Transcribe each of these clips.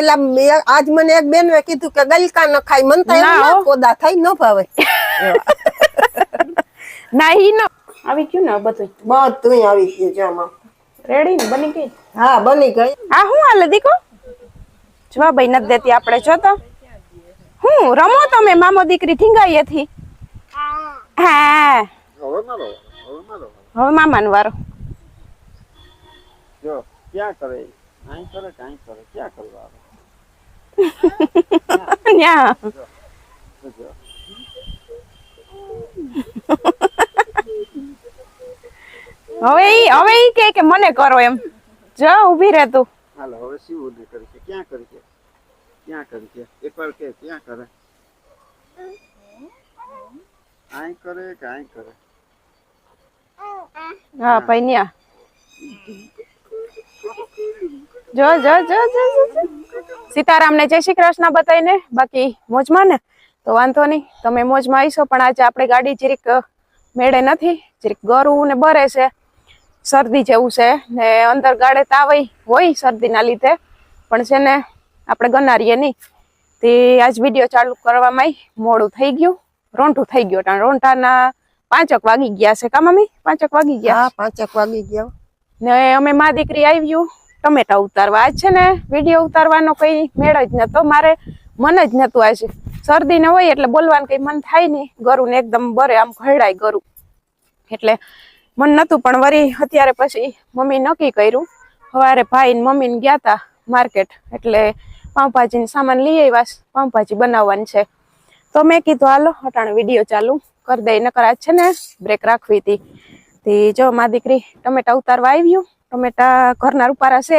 ઓલા આજ મને એક બેન કીધું કે ગલકા ન ખાય મન થાય કોદા થાય ન ભાવે. ના ઈ ન. આવી ગયું ને બધું? બધું આવી ગયું છે આમાં. રેડી ને? બની ગઈ? હા બની ગઈ. આ હું હાલે દીકો જવાબ નથી દેતી આપણે જો તો. હું રમો તમે મામો દીકરી ઠીંગાઈ થી. હા. હવે મામાનો વારો. જો ક્યાં કરે? અહીં કરે કે કરે ક્યાં કરવા ન્યા હવે ઈ હવે ઈ કે કે મને કરો એમ જો ઊભી રહે તું હાલો હવે શિવ ઊભી કરી છે? ક્યાં કરી છે? ક્યાં કરી છે? એકવાર કે ક્યાં કરે? અહીં કરે કે અહીં કરે? હા ભાઈ ન્યા. જો જો જો જો. સીતારામને જય શ્રી કૃષ્ણ બતાવીને બાકી મોજમાં ને? તો વાંધો નહીં તમે મોજમાં આવીશો પણ આજે આપણે ગાડી જરીક મેળે નથી જરીક ગરવું ને બરે છે શરદી જેવું છે ને અંદર ગાડે તાવય હોય શરદીના લીધે પણ છે ને આપણે ગનારીએ નહીં. તે આજ વીડિયો ચાલુ કરવામાં મોડું થઈ ગયું રોંઠું થઈ ગયું કારણ રોંઠાના પાંચક વાગી ગયા છે કા મમ્મી? પાંચક વાગી ગયા હા પાંચેક વાગી ગયા. ને અમે મા દીકરી આવ્યું ટમેટા ઉતારવા આજ છે ને વીડિયો ઉતારવાનો કંઈ મેળ જ નતો. મારે મન જ નતું આજે. શરદી ને હોય એટલે બોલવાનું કંઈ મન થાય નહીં. ગરું ને એકદમ બરે આમ ઘરડાય ગરું. એટલે મન નતું, પણ વરી અત્યારે પછી મમ્મી નક્કી કર્યું. સવારે ભાઈ ને મમ્મીને ગયા તા માર્કેટ. એટલે પાઉંભાજી સામાન લઈ આવ્યા પાઉંભાજી બનાવવાની છે. તો મેં કીધું, હાલો હટાણે વીડિયો ચાલુ કરી દઈ નકર આજ છે ને બ્રેક રાખવી હતી. તે જો મા દીકરી ટમેટા ઉતારવા આવ્યું. ટમેટા ઘરના રૂપારા છે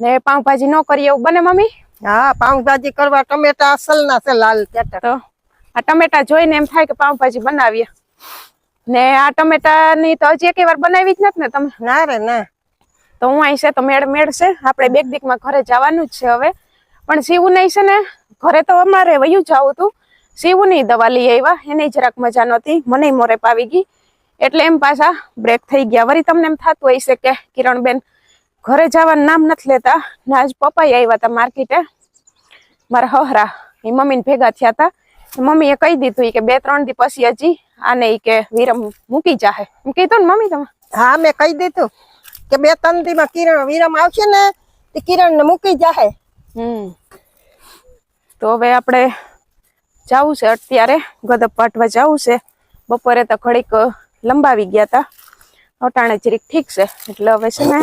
ને પાઉંભાજી ન કરીએ એવું બને મમ્મી? હા પાઉંભાજી કરવા ટમેટા અસલ ના છે લાલ તો આ ટમેટા જોઈને એમ થાય કે પાઉંભાજી બનાવીએ. ને આ ટમેટા ની તો હજી એક વાર બનાવી જ નથી ને તમે? ના રે ના. તો હું અહીં છે તો મેળ મેળ છે. આપણે બેગ દીકમાં ઘરે જવાનું જ છે હવે. પણ સીવું નહીં છે ને ઘરે તો અમારે વયું જવું હતું. સીવું નહીં દવા લઈ આવ્યા એને જરાક મજા નહોતી. મને મોરે પાવી ગઈ. એટલે એમ પાછા બ્રેક થઈ ગયા. વળી તમને એમ થતું હશે કે કિરણબેન ઘરે જવાનું નામ નથી લેતા. ને આજ પપ્પા આવ્યા હતા માર્કેટે મારા હહરા એ મમ્મીને ભેગા થયા હતા. મમ્મીએ કહી દીધું કે બે ત્રણ દી પછી હજી આને એ કે વિરમ મૂકી જાહે. એમ કીધું ને મમ્મી તમે? હા મેં કહી દીધું કે બે ત્રણ દી માં કિરણ વિરમ આવશે ને તે કિરણ ને મૂકી જાહે. હમ. તો હવે આપણે જવું છે અત્યારે. ગદપ પાટવા જવું છે. બપોરે તો ઘડીક લંબાવી ગયા તા. અટાણે જરીક ઠીક છે. એટલે હવે છે ને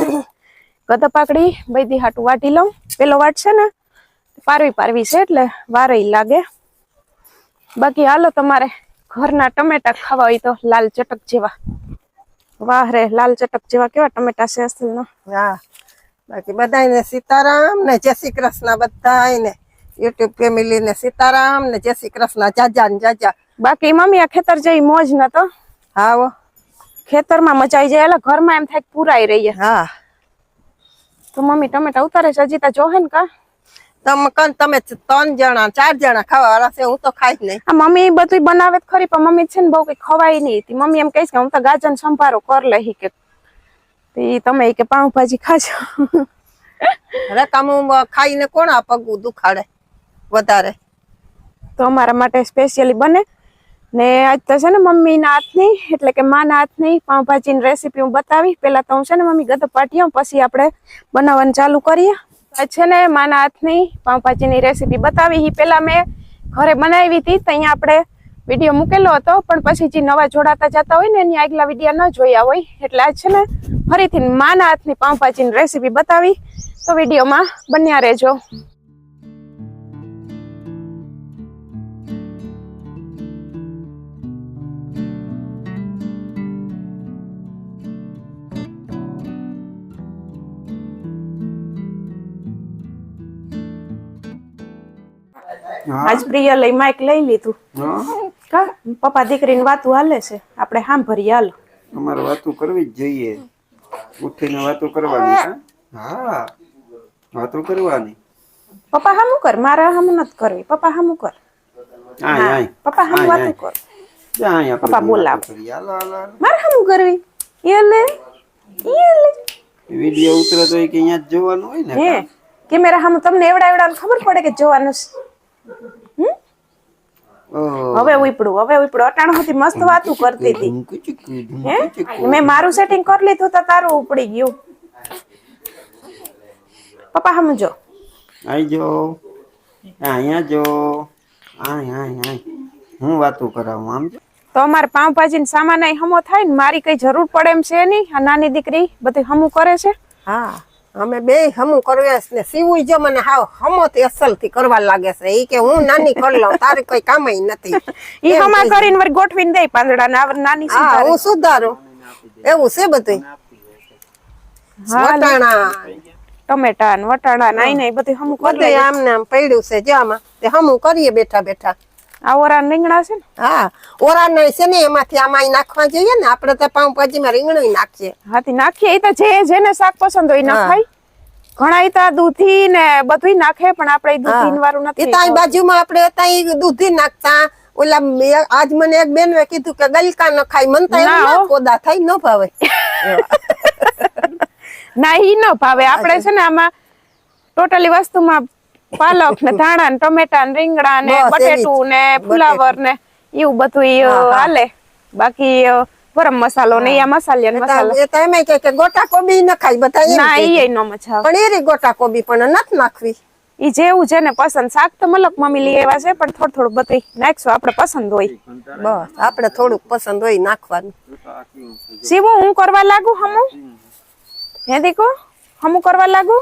ગદપ પાકડી બધી હાટું વાટી લઉં. પેલો વાટ છે ને પારવી પારવી છે એટલે વારે લાગે. બાકી હાલો તમારે ઘરના ટમેટા ખાવા હોય તો લાલ ચટક જેવા. વાહ રે લાલ ચટક જેવા કેવા ટમેટા છે અસલના. હા બાકી બધાને સીતારામ ને જય શ્રી કૃષ્ણ બધાને યુટ્યુબ ફેમિલી ને સીતારામ ને જય શ્રી કૃષ્ણ જાજા ને જાજા. બાકી મમ્મી આ ખેતર જઈ મોજ નતો. હા હો. ખેતરમાં મચાઈ જાય. એટલે ઘરમાં એમ થાય પુરાઈ રહીએ. હા. તો મમ્મી ટમેટા ઉતારે છે? હજી તો જોહે ને કા? તમે કન તમે ત્રણ જણા ચાર જણા ખાવા વાળા છે હું તો ખાઈ જ નહીં. મમ્મી બધું બનાવે ખરી પણ મમ્મી છે ને બહુ કઈ ખવાય નહીં. તી મમ્મી એમ કહીશ કે હું તો ગાજર સંભારો કર લઈ કે. તમે કે પાઉંભાજી ખાજો. રકામું ખાઈને કોણ આ પગ દુખાડે વધારે? તો અમારા માટે સ્પેશિયલી બને. ને આજ તો છે ને મમ્મીના હાથની, એટલે કે માના હાથની પાઉંભાજીની રેસીપી હું બતાવી. પહેલાં તો હું છે ને મમ્મી ગત પાટીઓ, પછી આપણે બનાવવાનું ચાલુ કરીએ. આજ છે ને માના હાથની પાઉંભાજીની રેસીપી બતાવી. એ પહેલાં મેં ઘરે બનાવી હતી, તો અહીંયા આપણે વીડિયો મૂકેલો હતો, પણ પછી જે નવા જોડાતા જતા હોય ને, એની આગલા વીડિયો ન જોયા હોય. એટલે આજ છે ને ફરીથી માના હાથની પાઉંભાજીની રેસીપી બતાવી. તો વિડીયોમાં બન્યા રહેજો. આજ પ્રિય લઈ માઇક લઈ લીધું. કા પપ્પા દીકરીની વાતું હાલે છે. આપણે સાંભળીએ હાલ. અમારે વાતો કરવી જ જોઈએ. ઉઠીને વાતો કરવાની હા? વાતો કરવાની. પપ્પા હામું કર? મારા હામું નથી કરવી. પપ્પા હામું કર. પપ્પા હામું વાતું કર. પપ્પા બોલાવ. મારે હામું કરવી? એ એલે વિડિયો ઉતરે તો કે અહીંયા જોવાનું હોય ને કેમેરા હમ તમને એવડા એવડા ખબર પડે કે જોવાનું છે. હવે ઉપડું હવે ઉપડું. અટાણ હતી મસ્ત વાતું કરતી હતી. મેં મારું સેટિંગ કરી લીધું તો તારું ઉપડી ગયું. પપ્પા સમજો આઈ જો. અહીંયા જો. આય આય આય. હું વાતું કરાવું આમ તો અમારે પાવભાજી ને સામાન હમો થાય ને મારી કઈ જરૂર પડે એમ છે નહીં? આ નાની દીકરી બધી હમું કરે છે? હા. અમે બે હમું કરવે ને સીવું જો મને હાવ હમો થી અસલથી કરવા લાગે છે. એ કે હું નાની કરી લઉં તારે કોઈ કામ નથી. ઈ હમા કરીને વર ગોઠવીને દે પાંદડા ને નાની હા હું સુધારું. એવું છે બધું વટાણા. ટમેટા ને વટાણા નાઈ નાઈ બધું હમું કરી બધું આમ ને આમ પડ્યું છે જે આમાં. તે હમું કરીએ બેઠા બેઠા. આ ઓરા રીંગણા છે ને? હા ઓરા ને છે ને એમાંથી આમાં નાખવા જોઈએ ને આપણે તો પાઉંભાજી માં રીંગણું નાખીએ. હાથી નાખીએ એ તો જે જેને શાક પસંદ હોય નાખાય. ઘણા એ તો દૂધી ને બધું નાખે પણ આપણે દૂધી વાળું એ નથી ત્યાં બાજુમાં આપણે ત્યાં દૂધી નાખતા. ઓલા આજ મને એક બેન કીધું કે ગલકા ન ખાય મન તો કોદા થાય ન ભાવે. ના ઈ ન ભાવે. આપણે છે ને આમાં ટોટલી વસ્તુમાં પાલક ને ધાણા ને ટમેટા ને રીંગણા ને. બટેટું ને ફુલાવર ને એવું બધું. હાલે. બાકી ગરમ મસાલો ને ઈ મસાલિયા મસાલા એ તો એમ કે કે ગોટા કોબી ન ખાય બધા ના એ ન મજા પણ એ ગોટા કોબી પણ નથી નાખવી. ઈ જેવું છે ને પસંદ. શાક તો મલક મમ્મી લઈ આવ્યા છે પણ થોડું થોડું બધી નાખશું. આપણે પસંદ હોય. બસ આપણે થોડુંક પસંદ હોય નાખવાનું. શિવો હું કરવા લાગુ હમુ? હે દીકો હમું કરવા લાગુ?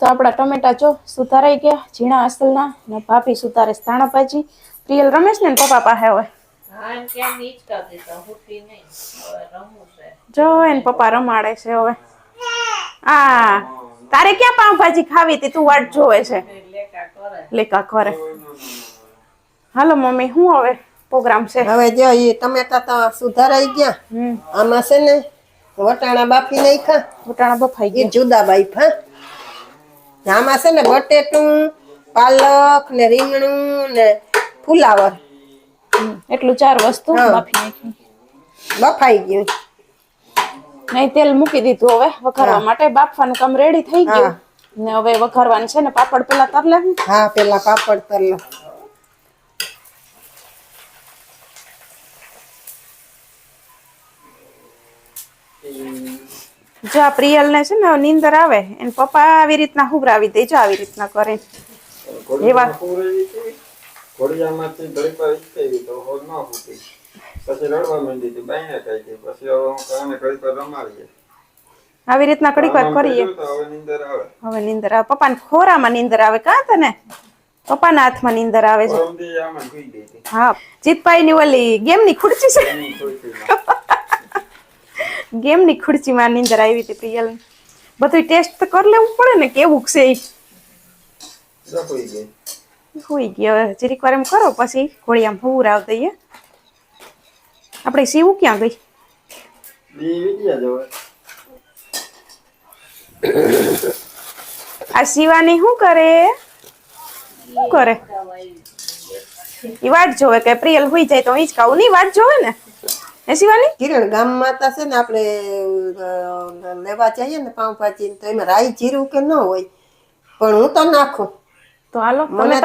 તો આપણા ટમેટા જો સુધારાઈ ગયા ઝીણા અસલના ને ભાભી સુધારે ધાણા ભાજી. પ્રિયલ રમેશ ને પપ્પા પાસે હવે જો એને પપ્પા રમાડે છે હવે. આ તારે ક્યાં પાઉંભાજી ખાવી હતી? તું વાટ જોવે છે. લેકા કરે. હાલો મમ્મી હું હવે પ્રોગ્રામ છે. હવે જો એ ટમેટા તો સુધારાઈ ગયા. હમ. આમાં છે ને વટાણા બાફી નાખ્યા. વટાણા બફાઈ એ ગયા જુદા બાફા આમાં છે ને બટેટું પાલક ને રીંગણું ને ફુલાવર. એટલું ચાર વસ્તુ. બાફી નાખી. બફાઈ ગયું. નહીં તેલ મૂકી દીધું હવે વઘારવા માટે. બાફવાનું કામ રેડી થઈ ગયું. ને હવે વઘારવાનું છે ને પાપડ પેલા તરલે હા પેલા પાપડ તરલો જો આ પ્રિયલ ને છે ને નીંદર આવે એને પપ્પા આવી રીતના હુબરાવી દે જો આવી રીતના કરે. એવા ન આવી રીતના કડીક વાર કરીએ. હવે નીંદર આવે. પપ્પાને ખોરામાં નીંદર આવે કાં તને? પપ્પાના હાથમાં નીંદર આવે છે. હા જીતભાઈ ની ઓલી ગેમની ખુરચી છે. ગેમની ખુરચીમાં નીંદર આવી હતી પ્રિયલ બધું ટેસ્ટ તો કરી લેવું પડે ને કેવું છે હોઈ ગયો હવે જરીક વાર એમ કરો પછી ઘોડિયામાં હુવરાવ દઈએ. આપણે સીવું ક્યાં ગઈ? આ શિવાની શું કરે? શું કરે? એ વાટ જોવે કે પ્રિયલ હોઈ જાય તો હિંચકાવું નહીં વાટ જોવે ને? એ શિવાની? કિરણ ગામમાં તો છે ને આપણે લેવા જઈએ ને પાઉંભાજી તો એમાં રાઈ જીરું કે ન હોય પણ હું તો નાખું. તો હાલો તમે મને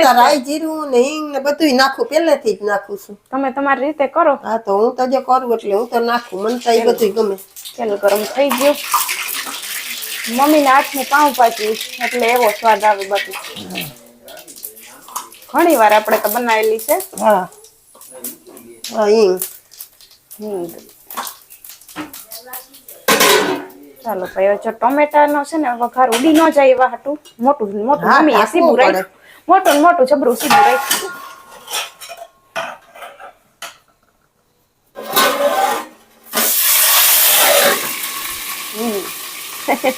તો રાઈ જીરું ને હિંગ ને બધું નાખું પહેલેથી જ નાખું છું. તમે તમારી રીતે કરો. હા તો હું તો જે કરું એટલે હું તો નાખું મને તો એ બધું ગમે. તેલ ગરમ થઈ ગયું. મમ્મીના હાથની પાઉંભાજી એટલે એવો સ્વાદ આવે બધું ઘણી વાર આપણે તો બનાવેલી છે. હા. હા હિંગ. હિંગ ચાલો ભાઈ હવે જો ટોમેટાનો છે ને વઘાર ઉડી ન જાય એવા હાટું. મોટું મોટું. મમ્મી એસી બુરાઈ મોટું મોટું જબરું સીધું રાખ્યું. મેન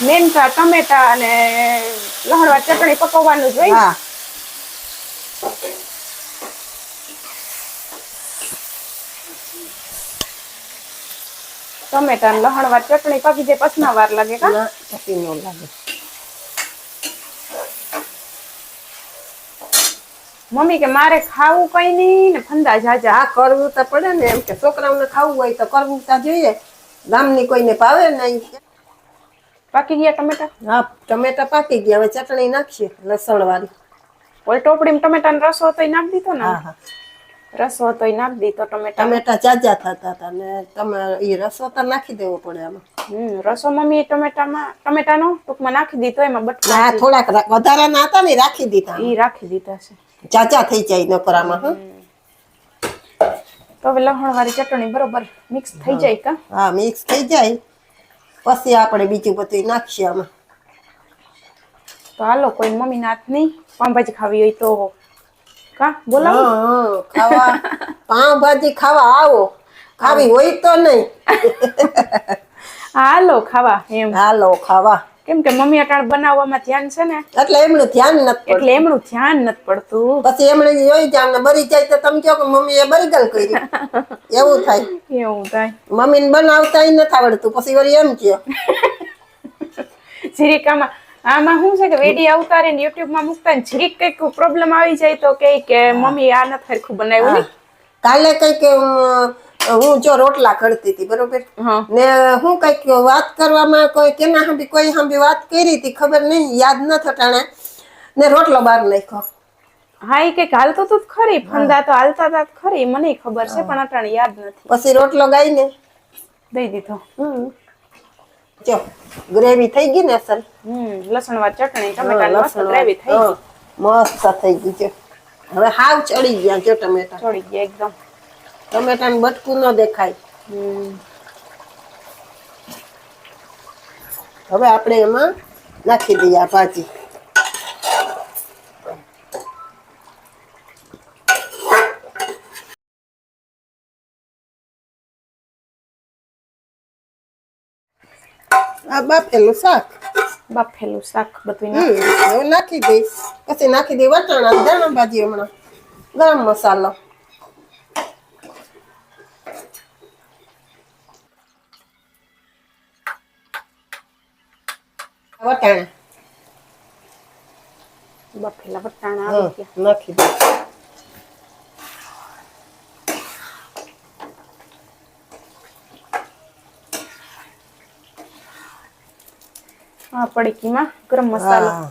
તો ટમેટા અને લહણવા ચટણી પકવવાનું જ હોય ટમેટા લહણ લહણવા ચટણી પકી જાય પછી ના વાર લાગે કા? પછી ન લાગે. મમ્મી કે મારે ખાવું કઈ નહીં ને ફંદા જાજા. આ કરવું તો પડે ને એમ કે છોકરાઓને ખાવું હોય તો કરવું તો જોઈએ. ગામની કોઈને ભાવે નહીં. પાકી ગયા ટમેટા? હા ટમેટા પાકી ગયા. હવે ચટણી નાખીએ લસણ વાળી ઓલી ટોપડીમાં ટમેટા નો રસો હતો નાખી દીધો ને? હા રસો હતો નાખી દીધો ટમેટા ટમેટા ચાજા થતા હતા ને તમે એ રસો તો નાખી દેવો પડે આમાં. હમ રસો મમ્મી ટમેટામાં ટમેટાનો ટૂંકમાં નાખી દીધો એમાં બટકા હા થોડાક વધારાના હતા ને રાખી દીધા. એ રાખી દીધા છે. ચાચા થઈ જાય નોકરામાં હા. તો હવે લહણ વાળી ચટણી બરોબર મિક્સ થઈ જાય કા? હા મિક્સ થઈ જાય. પછી આપણે બીજું બધું નાખીએ આમાં. તો હાલો કોઈ મમ્મી નાથ નહીં. પાઉંભાજી ખાવી હોય તો કા બોલો હા, હા, ખાવા. પાઉંભાજી ખાવા આવો. ખાવી હોય તો નહીં. હાલો ખાવા એમ. હાલો ખાવા. કેમ કે મમ્મી અટાણ બનાવવામાં ધ્યાન છે ને? એટલે એમનું ધ્યાન નથી એટલે એમનું ધ્યાન નથી પડતું. પછી એમણે જોઈ જાય બરી જાય તો તમે કહો કે મમ્મી એ બરીગલ કરી. એવું થાય. એવું થાય. મમ્મીને બનાવતા નથી આવડતું. પછી વળી એમ કહો જીરીકામાં આમાં શું છે કે વેડી ઉતારે ને યુટ્યુબમાં મૂકતા ને જીરીક કંઈક પ્રોબ્લેમ આવી જાય તો કે કે મમ્મી આ નથી હરખું બનાવ્યું કાલે કંઈક હું જો રોટલા ઘડતી હતી બરોબર? ને હું કંઈક વાત કરવામાં કોઈ કેના હાંભી કોઈ હાંભી વાત કરી હતી ખબર નહીં યાદ ન થટાણે ને. રોટલો બહાર નાખ્યો. હા એ કંઈક હાલતો તો ખરી ફંદા તો હાલતા હતા ખરી મને ખબર છે પણ અટાણે યાદ નથી. પછી રોટલો ગાઈને. દઈ દીધો. જો ગ્રેવી થઈ ગઈ ને અસલ. લસણ વાળ ચટણી ટમેટા લસણ ગ્રેવી થઈ ગઈ. મસ્ત થઈ ગઈ છે હવે હાવ ચડી ગયા જો ટમેટા. ચડી ગયા એકદમ. ટમેટાનું બટકું ન દેખાય. હવે આપણે એમાં નાખી દઈએ આ ભાજી. આ બાફેલું શાક. બાફેલું શાક બધું નાખી દઈશ પછી નાખી દઈ વટાણા દાણા ભાજી હમણાં. ગરમ મસાલો. વટાણા બફેલા વટાણા હા, આવી ગયા નાખી દઈ આ પડીકીમાં ગરમ મસાલો હા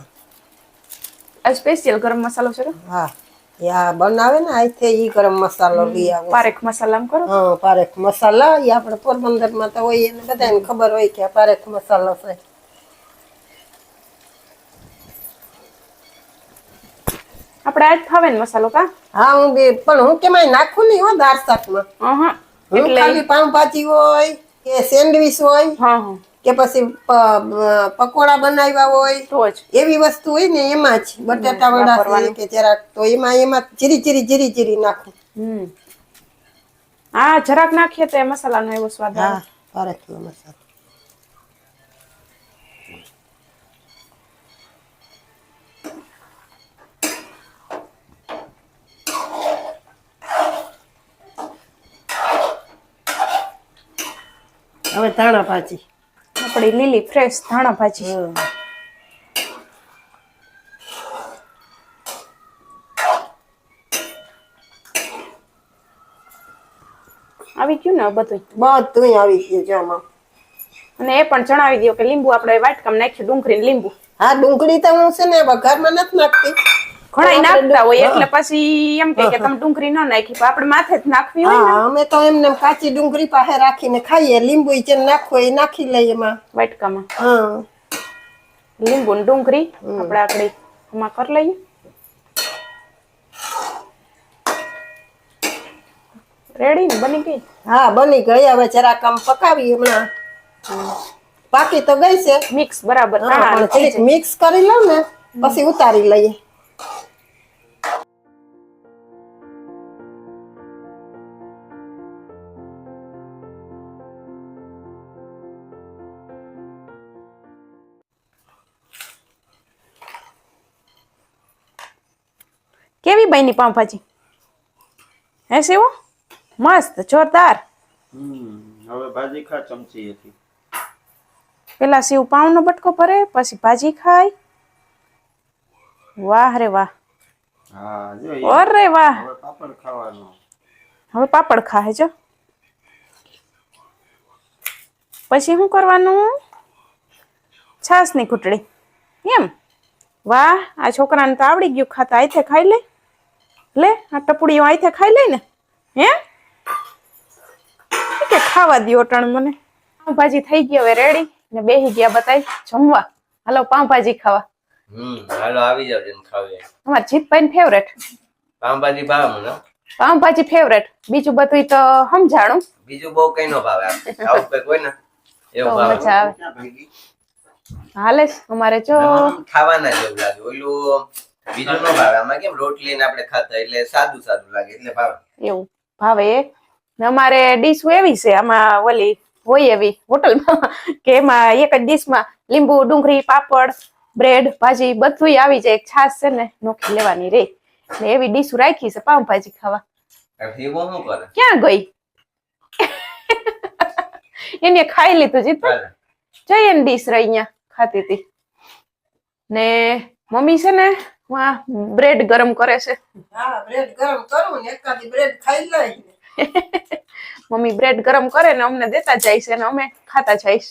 આ સ્પેશિયલ ગરમ મસાલો છે કે? હા યા બનાવે ને આથી ઈ ગરમ મસાલો લઈ આવો પારેખ મસાલા કરો હા પારેખ મસાલા ઈ આપણે પોરબંદરમાં તો હોય એને બધાને ખબર હોય કે આ પારેખ મસાલો છે આપણે આજ ફાવે ને મસાલો કા? હા હું બે પણ હું કેમાંય નાખું નહીં હો દાળ શાકમાં? હા હું ખાલી પાઉંભાજી હોય કે સેન્ડવીચ હોય હા હા. કે પછી પકોડા બનાવ્યા હોય તો જ. એવી વસ્તુ હોય ને એમાં જ. બટાટા વડા કે જરાક તો એમાં એમાં જીરી જીરી જીરી જીરી નાખું. હમ. હા જરાક નાખીએ તો મસાલાનો એવો સ્વાદ આવે. મસાલો. હવે ધાણા ભાજી. આપણી લીલી ફ્રેશ ધાણા ભાજી. આવી ગયું ને બધું? બધું આવી ગયું છે આમાં. અને એ પણ જણાવી દો કે લીંબુ આપણે વાટકામ નાખ્યું ડુંગળી લીંબુ. હા ડુંગળી તો હું છે ને વઘારમાં નથી નાખતી. ઘણા નાખતા હોય એટલે પછી એમ કે તમે ડુંગળી ન નાખી પણ આપણે માથે જ નાખવી હોય અમે તો એમને કાચી ડુંગળી પાસે રાખીને ખાઈએ લીંબુ જે નાખવો એ નાખી લઈએ એમાં. વાટકામાં. હા. લીંબુ ને ડુંગળી આપણે આગળ એમાં કરી લઈએ. રેડી ને બની ગઈ? હા બની ગઈ. હવે જરાક આમ પકાવી હમણાં. બાકી તો ગઈ છે. મિક્સ બરાબર મિક્સ કરી લઉં ને પછી ઉતારી લઈએ. કેવી બની પાઉંભાજી? હે શિવ? મસ્ત જોરદાર. હવે ભાજી ખા ચમચી હતી પેલા શિવ પાઉંનો બટકો ભરે પછી ભાજી ખાય. વાહ રે વાહ. હા જો એ. વાહ. હવે પાપડ ખાવાનો. હવે પાપડ ખાય જો. પછી શું કરવાનું? છાસની ઘૂંટડી એમ. વાહ આ છોકરાને તો આવડી ગયું ખાતા આઈથે ખાઈ લે. લે આ ટપુડીઓ આઈથે ખાઈ લે ને હે કે ખાવા દ્યો અટાણ મને. પાઉંભાજી થઈ ગઈ હવે રેડી ને બેહી ગયા બતાય જમવા. હાલો પાઉંભાજી ખાવા. હમ હાલો આવી જાવ જેમ ખાવે. અમારા જીતભાઈ ફેવરેટ પાવભાજી ભાવે મને. પાઉંભાજી ફેવરેટ બીજું બધું તો સમજાણું. બીજું બહુ કઈ નો ભાવે આવું કંઈક હોય ને એવું ભાવે. મજા આવે. હાલે અમારે જો. ખાવાના જેવું લાગે. ઓલું બીજું નો ભાવે. આમાં કેમ રોટલી ને આપણે ખાતા એટલે સાદું સાદું લાગે એટલે ભાવે. એવું. ભાવે ને અમારે ડીશ એવી છે આમાં ઓલી હોય એવી હોટલમાં કે એમાં એક જ ડીશમાં લીંબુ ડુંગળી પાપડ બ્રેડ ભાજી બધું આવી જાય. છાશ છે ને નોખી લેવાની રે. ને એવી ડીશ રાખી છે પાઉંભાજી ખાવા. ક્યાં ગઈ? એને ખાઈ લીધું જીત. જઈએ ને ડીશ રહી અહીંયા ખાતી હતી. ને મમ્મી છે ને વાહ બ્રેડ ગરમ કરે છે. હા બ્રેડ ગરમ કરું ને એકાદી બ્રેડ ખાઈ લઈ મમ્મી બ્રેડ ગરમ કરે ને અમને દેતા જાય છે ને અમે ખાતા જઈશ